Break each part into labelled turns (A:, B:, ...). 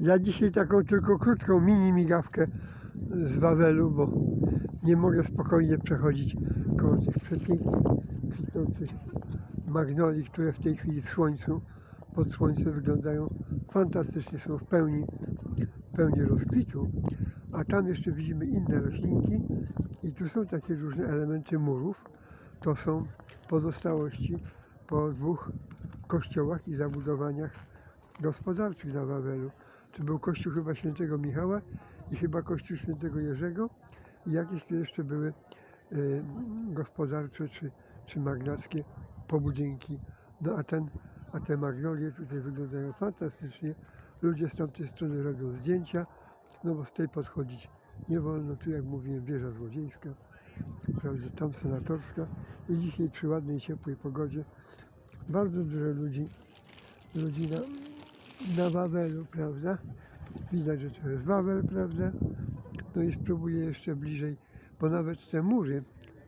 A: Ja dzisiaj taką tylko krótką mini migawkę z Wawelu, bo nie mogę spokojnie przechodzić koło tych przepięknych, kwitnących magnolii, które w tej chwili w słońcu, pod słońcem wyglądają fantastycznie, są w pełni, w pełni rozkwitu. A tam jeszcze widzimy inne roślinki i tu są takie różne elementy murów. To są pozostałości po dwóch kościołach i zabudowaniach gospodarczych na Wawelu. To był kościół chyba świętego Michała i chyba kościół świętego Jerzego i jakieś tu jeszcze były e, gospodarcze czy, czy magnackie pobudynki. No a, ten, a te magnolie tutaj wyglądają fantastycznie. Ludzie z tamtej strony robią zdjęcia, no bo z tej podchodzić nie wolno. Tu jak mówiłem wieża złodziejska, prawda, tam senatorska i dzisiaj przy ładnej, ciepłej pogodzie bardzo dużo ludzi, ludzi na, na Wawelu, prawda? Widać, że to jest Wawel, prawda? No i spróbuję jeszcze bliżej, bo nawet te mury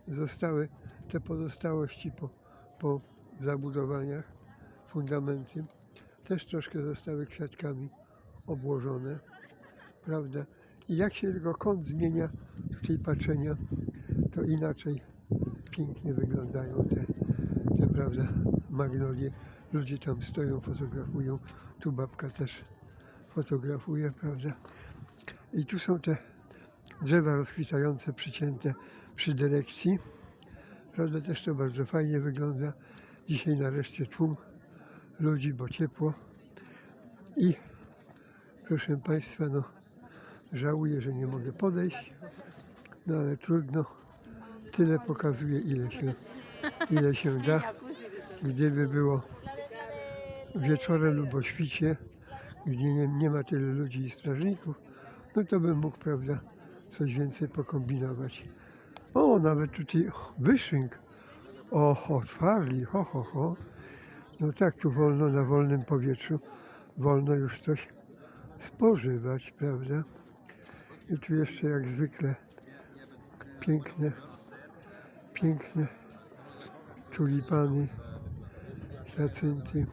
A: zostały, te pozostałości po, po zabudowaniach, fundamenty, też troszkę zostały kwiatkami obłożone, prawda? I jak się tylko kąt zmienia tutaj patrzenia, to inaczej pięknie wyglądają te, te prawda, magnolie. Ludzie tam stoją, fotografują. Tu babka też fotografuje, prawda? I tu są te drzewa rozkwitające, przycięte przy dyrekcji. Prawda, też to bardzo fajnie wygląda. Dzisiaj nareszcie tłum ludzi, bo ciepło. I proszę Państwa, no żałuję, że nie mogę podejść, no ale trudno. Tyle pokazuje, ile się, ile się da. Gdyby było wieczorem lub o świcie, gdzie nie, nie ma tyle ludzi i strażników, no to bym mógł, prawda, coś więcej pokombinować. O, nawet tutaj wyszynk. O, otwarli, ho, ho, ho. No tak, tu wolno na wolnym powietrzu, wolno już coś spożywać, prawda? I tu jeszcze jak zwykle piękne, piękne tulipany, hiacynty,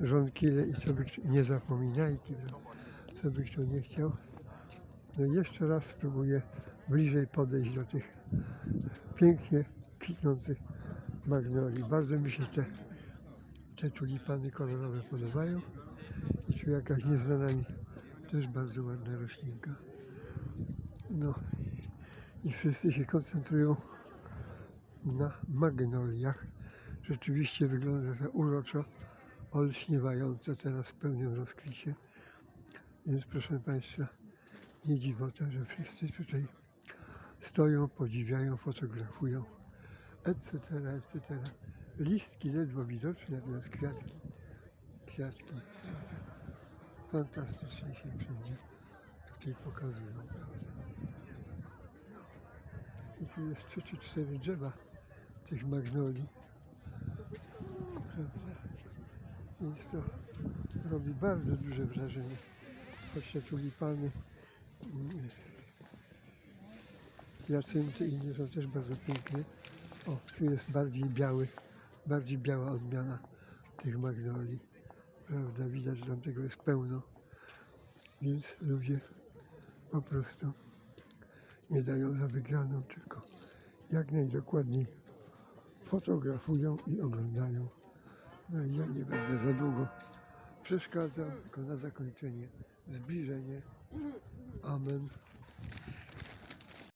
A: żonkile i co by nie zapominajki, co by kto nie chciał. No jeszcze raz spróbuję bliżej podejść do tych pięknie kwitnących magnolii. Bardzo mi się te, te tulipany kolorowe podobają. I tu jakaś nieznana mi też bardzo ładna roślinka. No i wszyscy się koncentrują na magnoliach. Rzeczywiście wygląda to uroczo, olśniewająco teraz w pełnym rozkwicie. Więc proszę Państwa, nie dziwota, że wszyscy tutaj stoją, podziwiają, fotografują, etc., etc. Listki ledwo widoczne, natomiast kwiatki, kwiatki fantastycznie się wszędzie tutaj pokazują. I tu jest trzy czy cztery drzewa tych magnolii. Prawda? To robi bardzo duże wrażenie. Choć tulipany, jacynty inne są też bardzo piękne. O, tu jest bardziej biały, bardziej biała odmiana tych magnolii. Prawda, widać, że tam tego jest pełno. Więc ludzie po prostu nie dają za wygraną, tylko jak najdokładniej fotografują i oglądają. No i ja nie będę za długo przeszkadzał, tylko na zakończenie zbliżenie. Amen.